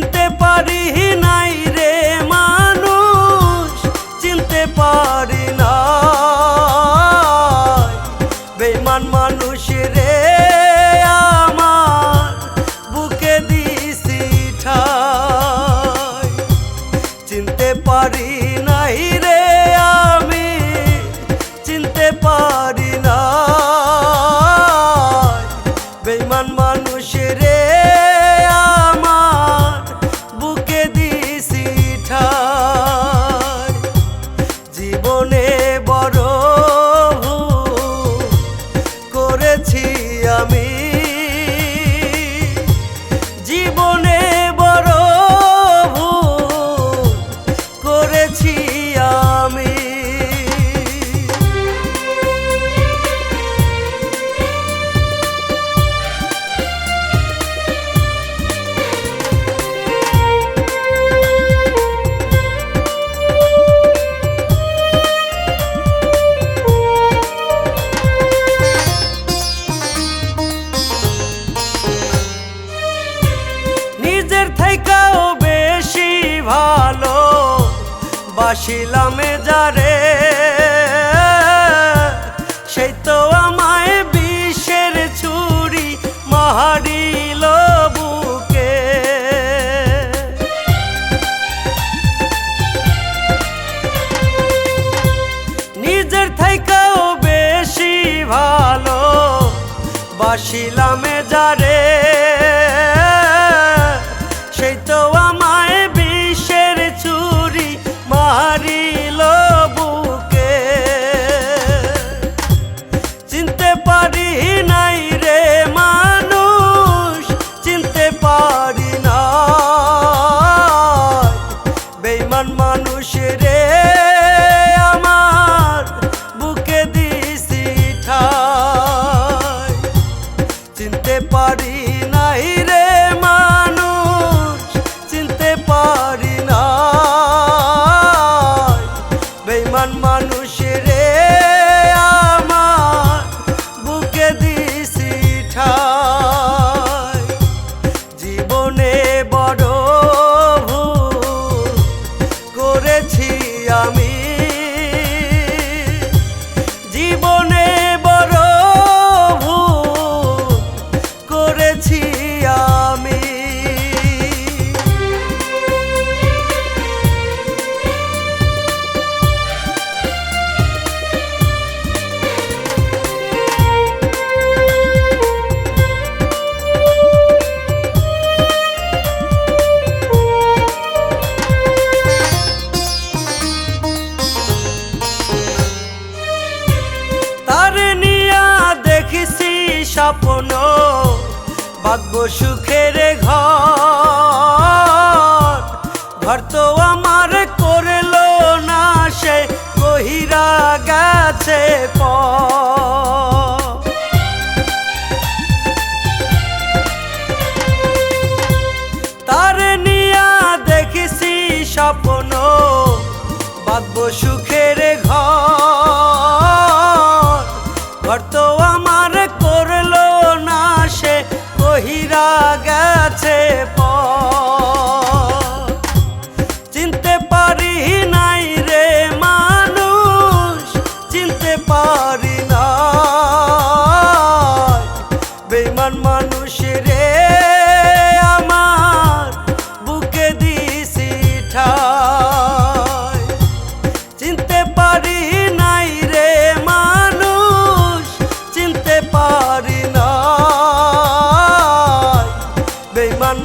কিনতে পারি নাই বাসিলামে যারে সেই তো আমায় বিষের ছুরি মাহারিল বুকে। নিজের থেকেও বেশি ভালো বাসিলামে যারে সেই তো চিনতে পারি নাই রে মানুষ স্বপ্ন, ভাগ্য সুখের ঘর। ঘর তো আমার করল না, সে কহিরা গেছে পর তার নিয়া দেখিছি সুখের পারি না। বেমান মানুষ রে, আমার বুকে দিছি ঠাই। চিনতে পারি নাই রে মানুষ, চিনতে পারি না বেমান